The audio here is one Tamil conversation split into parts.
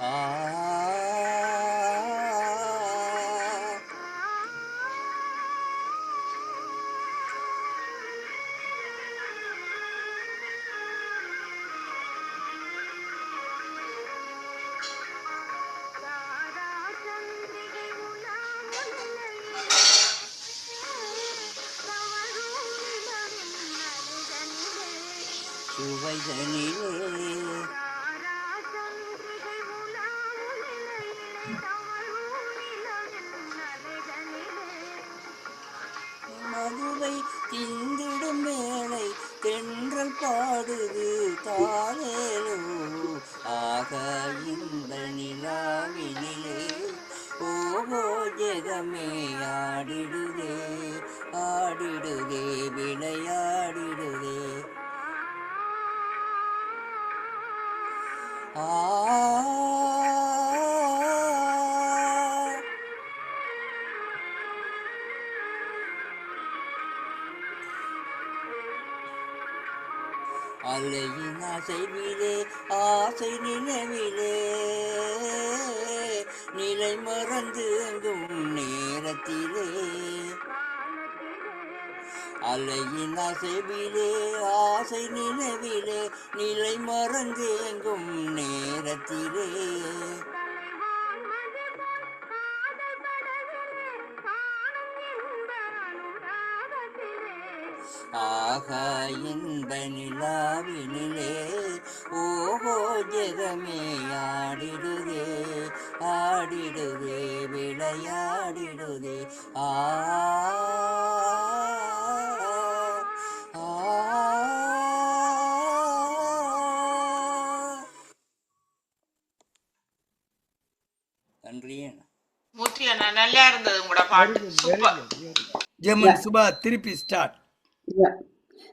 Wait a. அலையின் அசைவிலே ஆசை நிலவிலே நிலை மறந்து எங்கும் நேரத்திலே. அலையின் அசைவிலே ஆசை நிலவிலே நிலை மறந்து எங்கும் நேரத்திலே. ஆகா இன்ப நிலாவினிலே. ஓஹோ ஜெகமே ஆடிடுதே ஆடிடுதே விளையாடிடுதே. ஆ ஆ. நன்றி நல்லா இருந்தது உங்களோட பாட்டு. சூப்பர். ஜெமன் சுபா திருப்பி ஸ்டார்ட்.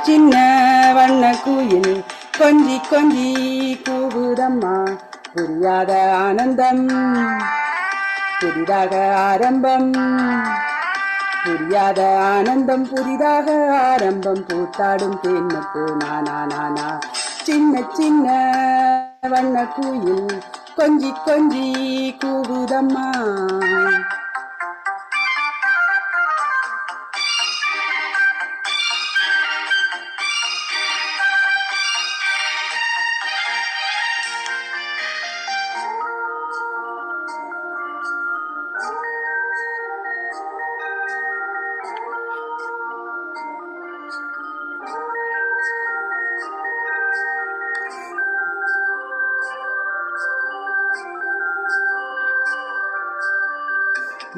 சின்ன வண்ண குயில் கொஞ்சி கொஞ்சி கூவுதம்மா. புரியாத ஆனந்தம் புதிதாக ஆரம்பம். புரியாத ஆனந்தம் புதிதாக ஆரம்பம். பூத்தாடும் தேன்மப்பு நானா நானா சின்ன சின்ன வண்ண குயில் கொஞ்சி கொஞ்சி கூவுதம்மா.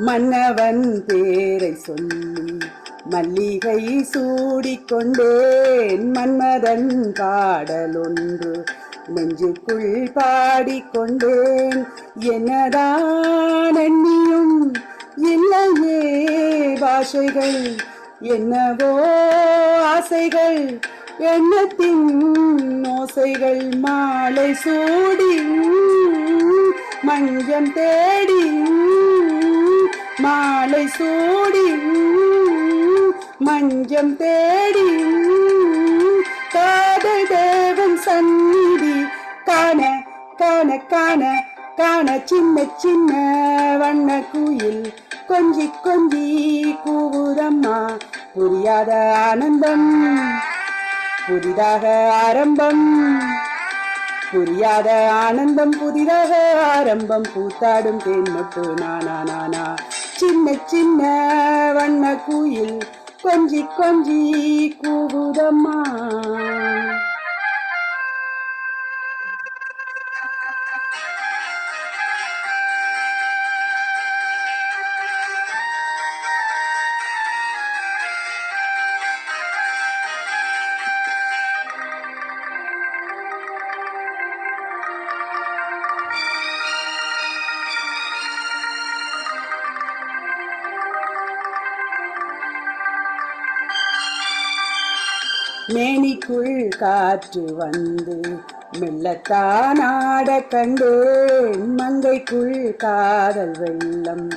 மன்னவன் பேரை சொல்லி மல்லிகை சூடிக்கொண்டேன் மன்மதன் பாடலொன்று நெஞ்சுக்குள் பாடிக்கொண்டேன். என்னதான் எண்ணியும் இல்லையே பாஷைகள் என்னவோ ஆசைகள் எண்ணத்தின் ஓசைகள் மாலை சூடி மஞ்சம் தேடி மாலை சூடி மஞ்சம் தேடி காதல் தேவன் சந்நிதி காண காண காண காண சின்ன சின்ன வண்ண குயில் கொஞ்சி கொஞ்சி கூவுதம்மா புரியாத ஆனந்தம் புதிதாக ஆரம்பம். புரியாத ஆனந்தம் புதிதாக ஆரம்பம். பூத்தாடும் தேன் தேன்மொட்டு நானா நானா சின்ன சின்ன வண்ண குயில் கொஞ்சி கொஞ்சி கூவுதம்மா. காற்று வந்து மெல்லத்தானாட கண்டேன். மங்கைக்குள் காதல் வெள்ளம்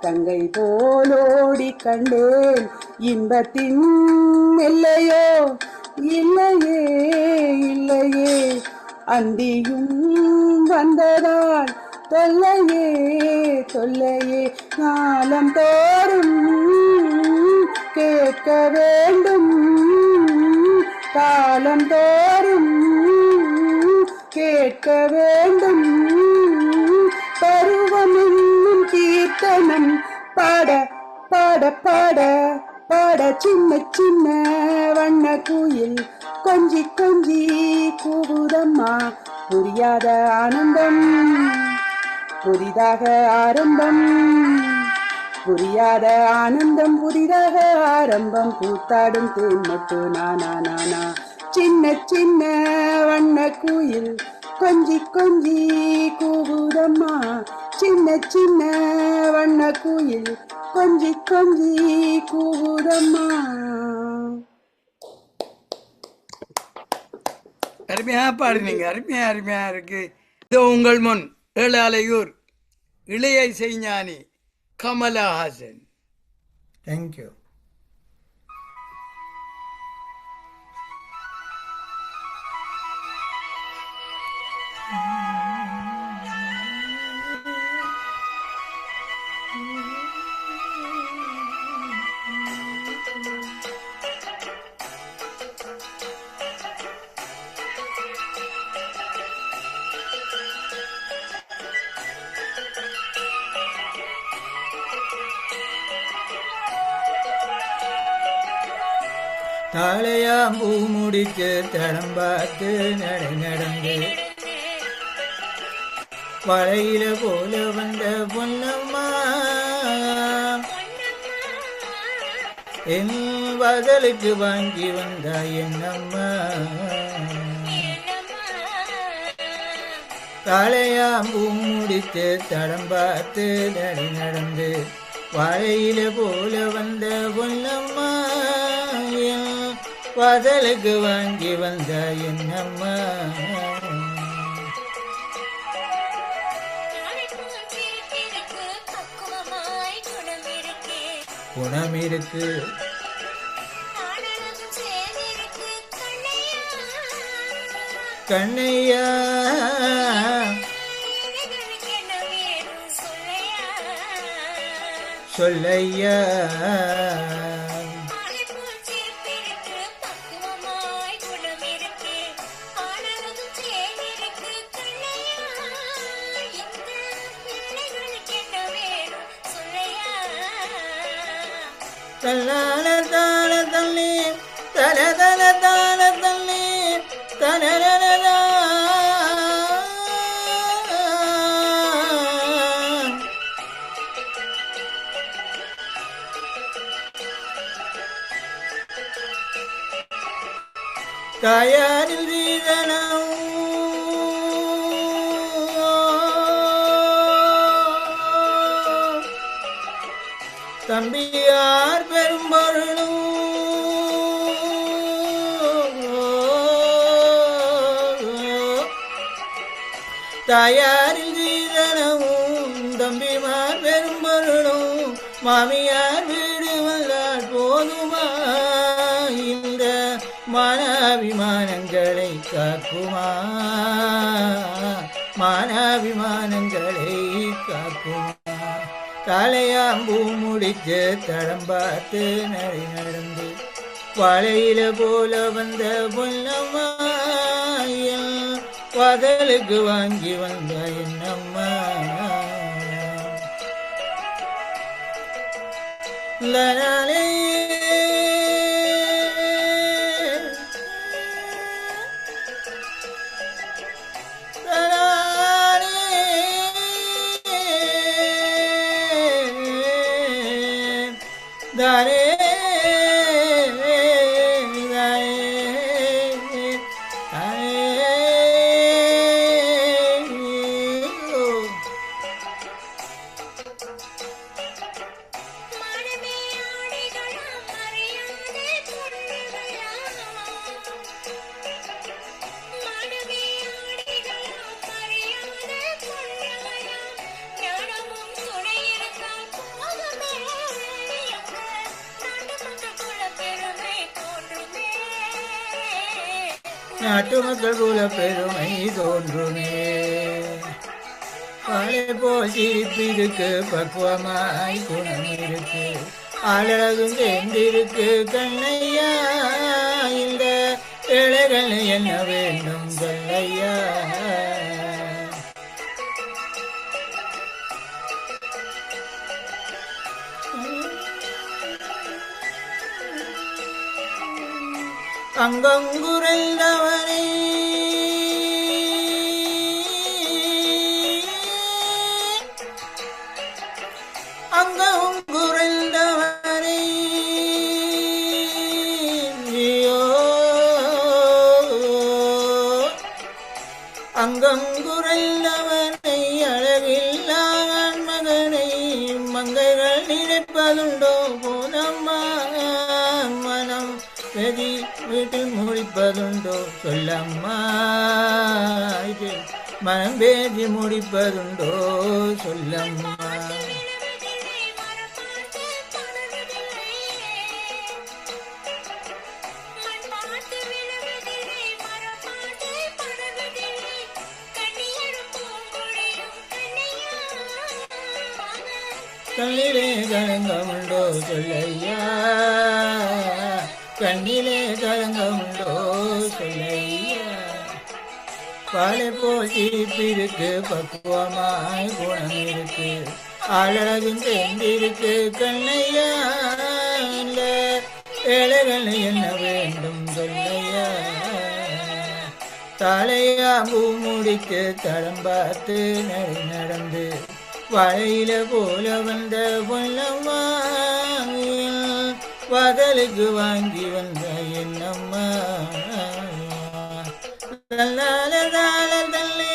தங்கை போலோடி கண்டேன். இன்பத்தின் இல்லையோ இல்லையே இல்லையே. அந்தியும் வந்ததால் தொல்லையே தொல்லையே. காலம் தோறும் கேட்க வேண்டும். காலம் தோறும் கேட்க வேண்டும். பருவம் என்னும் கீர்த்தனம் பாட பாட பாட பாட சின்ன சின்ன வண்ண குயில் கொஞ்சி கொஞ்சி கூவுதம்மா. புரியாத ஆனந்தம் புதிதாக ஆரம்பம். புரியாத ஆனந்தம் புதிதாக ஆரம்பம். கூத்தாடும் தேன் மட்டு நானா நானா சின்ன சின்ன வண்ண குயில் கொஞ்சி கொஞ்சி கூவுதம்மா. சின்ன சின்ன வண்ண குயில் கொஞ்சி கொஞ்சி கூவுதம்மா. அருமையா பாடுனீங்க அருமையா அருமையா இருக்கு. இது உங்கள் முன் ஏழாலையூர் இளைய Kamala Hassan. Thank you. Mm-hmm. காளையாம்பூ முடிச்சு தடம் பார்த்து நடை நடந்து வளையில போல வந்த பொன்னம்மா. என் வதலுக்கு வாங்கி வந்த என்னம்மா? தாளையாம்பூ முடித்து தடம் பார்த்து நடை நடந்து வளையில போல வந்த பொன்னம்மா. வதலுக்கு வாங்கி வந்த என்னம்மா? குணம் இருக்கு. கண்ணையா? சொல்லையா? தல்லால தாள தள்ளி. தல தல தாள தள்ளி. தலரலா வீதனம் தம்பியார் தாயாரில் வீதனமும் தம்பிமார் பெரும்பொருளும் மாமியார் வீடு வந்தால் போதுமா? இந்த மானாபிமானங்களை காக்குமா? மானாபிமானங்களை காக்குமா? தலையாம்பூ முடித்து தடம் பார்த்து நடை நடந்து வாழையில போல வந்த பொன்னம்மா வதலுக்கு வாங்கி வந்த என்னம்மா? லலாலே பக்குவமாய் குணம் இருக்கு அழகும் சேர்ந்திருக்கு கண்ணையா. இந்த ஏழைகள் என்ன வேண்டும் சொல்லையா. அங்கங்குரைந்தவனை அங்கங்குரைந்தவனை கங்கைகள் நிறைப்பதுண்டோ போதம்மா மனம் வெதி வீட்டில் முடிப்பதுண்டோ? சொல்லம்மா மனம் வேதி முடிப்பதுண்டோ? சொல்லம்மா. சொல்லையா? கண்ணிலே கலங்கமுண்டோ சொல்லையா? பாலை போல் சிரிப்பிருக்கு பக்குவமாய் குணம் இருக்கு அழகும் சேர்ந்திருக்கு கண்ணையா? இந்த ஏழைகள் என்ன வேண்டும் சொல்லையா? தலையா பூ முடிக்கு தடம் பார்த்து நடந்து வழியில போல வந்த பொல்லம்மா பகலுக்கு வாங்கி வந்த என்னம்மா லல்லால லால லல்லே,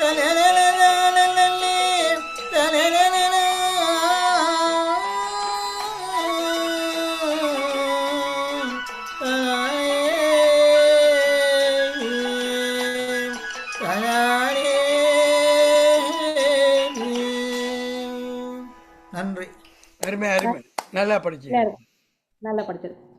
லலலல லால லல்லே, லலலல நன்றி அருமை அருமை நல்லா படிச்சு நல்லா படிச்சிருக்கு.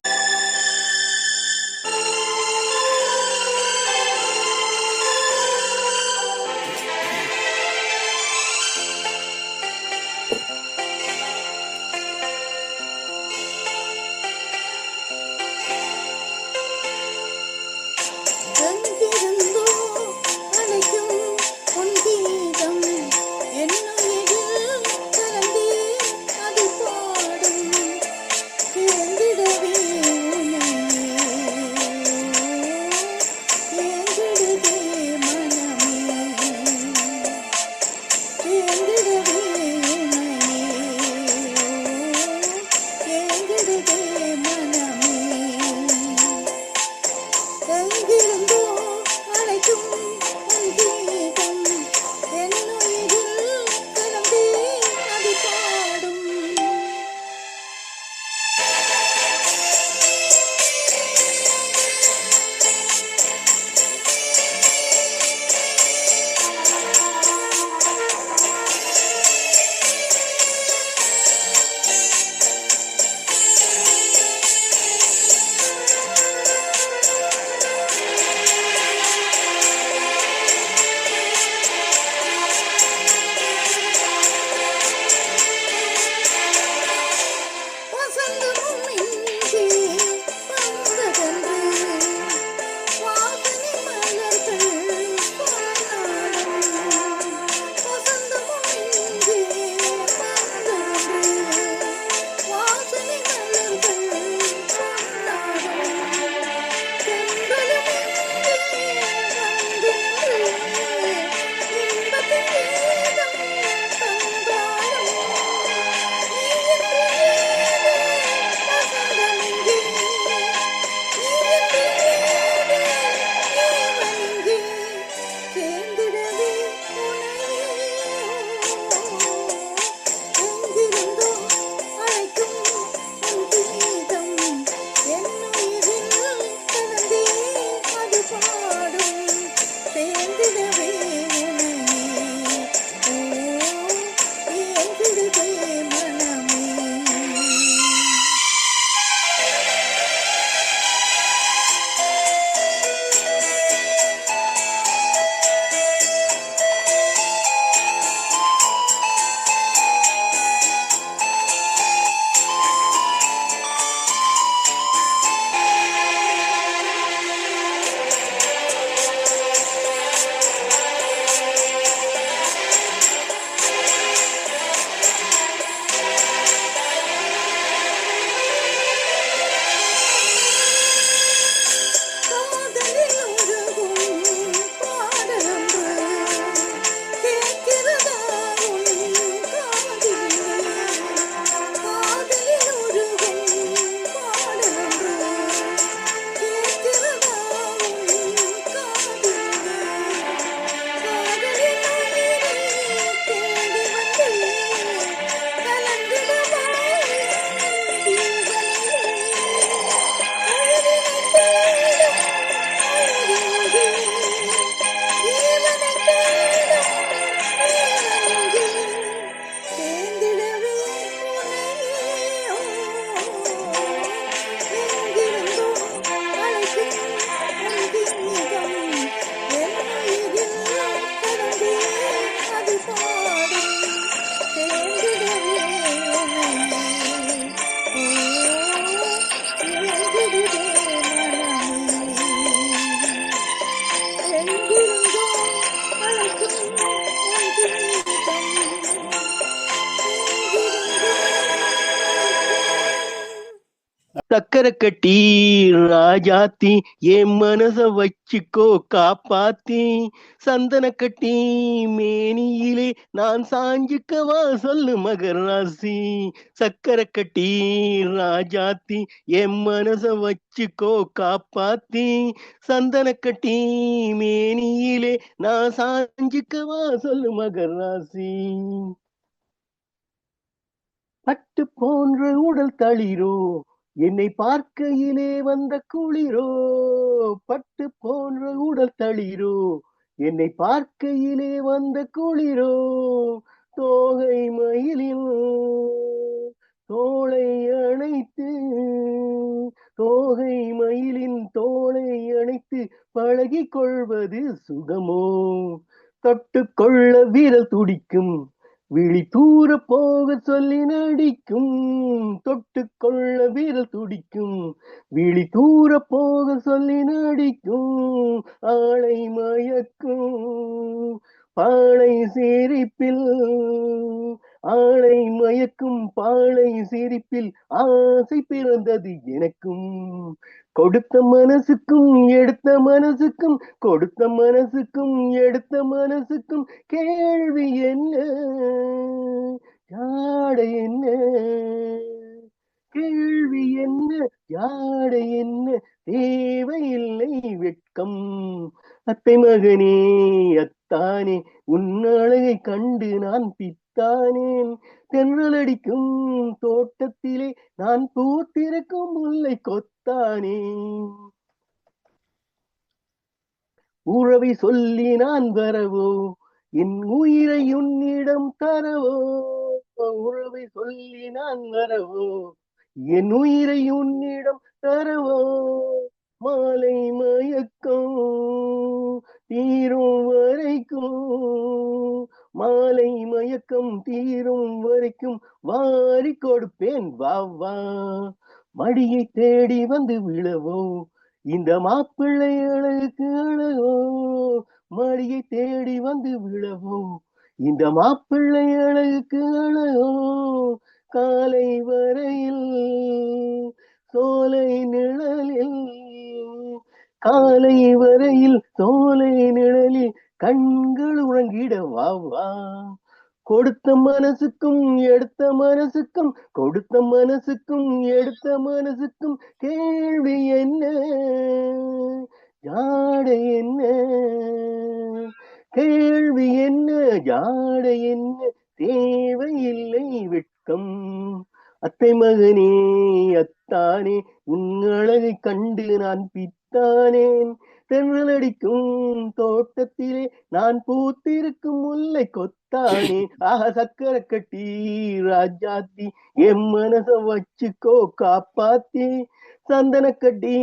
கட்டி ராஜாத்தி என் மனச வச்சுக்கோ காப்பாத்தி. சந்தன கட்டி மேனியிலே நான் சாஞ்சுக்கவா சொல்லு மகராசி சக்கர கட்டி ராஜாத்தி என் மனச வச்சுக்கோ காப்பாத்தி. சந்தன கட்டி மேனியிலே நான் சாஞ்சுக்கவா சொல்லு மகராசி பட்டு போன்ற உடல் தளிரோ என்னை பார்க்கையிலே வந்த குளிரோ பட்டு போன்ற உடல் தளிரோ என்னை பார்க்கையிலே வந்த குளிரோ தோகை மயிலில் தோளை அணைத்து தோகை மயிலின் தோளை அணைத்து பழகி கொள்வது சுகமோ? தொட்டுக்கொள்ள வீரல் துடிக்கும் விழி தூர போக சொல்லி நடிக்கும் தொட்டு கொள்ள வீரல் துடிக்கும். விழி தூர போக சொல்லி நடிக்கும் ஆளை மயக்கும். பாழை சிரிப்பில் ஆளை மயக்கும் பாளை சிரிப்பில் ஆசை பிறந்தது எனக்கும். கொடுத்த மனசுக்கும் எடுத்த மனசுக்கும் கொடுத்த மனசுக்கும் எடுத்த மனசுக்கும் கேள்வி என்ன? யாடை என்ன? கேள்வி என்ன? யாடை என்ன? தேவையில்லை வெட்கம். அத்தை மகனே அத்தானே உன் அழகை கண்டு நான் பூத்தானேன் தென்றல் அடிக்கும் தோட்டத்திலே நான் பூத்திருக்கும் முல்லை கொத்தானே. உறவை சொல்லி நான் வரவோ என் உயிரை உன்னிடம் தரவோ உறவை சொல்லி நான் வரவோ என் உயிரை உன்னிடம் தரவோ மாலை மயக்கம் தீரும் வரைக்கும் மாலை மயக்கம் தீரும் வரைக்கும் வாரி கொடுப்பேன். வா வா. மடியை தேடி வந்து விழவோ? இந்த மாப்பிள்ளை அழகுக்கு அழகோ? மடியை தேடி வந்து விழவோ? இந்த மாப்பிள்ளை அழகுக்கு அழகோ? காலை வரையில் சோலை நிழலில் காலை வரையில் சோலை நிழலில் கண்கள் உறங்கிட வா வா. கொடுத்த மனசுக்கும் எடுத்த மனசுக்கும் கொடுத்த மனசுக்கும் எடுத்த மனசுக்கும் கேள்வி என்ன? ஜாடை என்ன? கேள்வி என்ன? ஜாடை என்ன? தேவையில்லை வெட்கம். அத்தை மகனே அத்தானே உன் அழகை கண்டு நான் பித்தானேன். தென்றல் அடிக்கும் தோட்டத்திலே நான் பூத்திருக்கும் முல்லை கொத்தானே. ஆக சக்கர கட்டி ராஜாத்தி என் மனச வச்சுக்கோ காப்பாத்தி. சந்தன கட்டி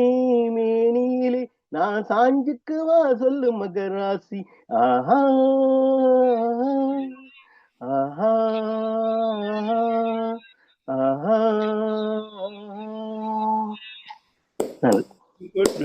மேனியிலே நான் சாஞ்சுக்கு வா சொல்லு மகராசி. ஆஹா. ஆஹா. ஆஹா. நல்லது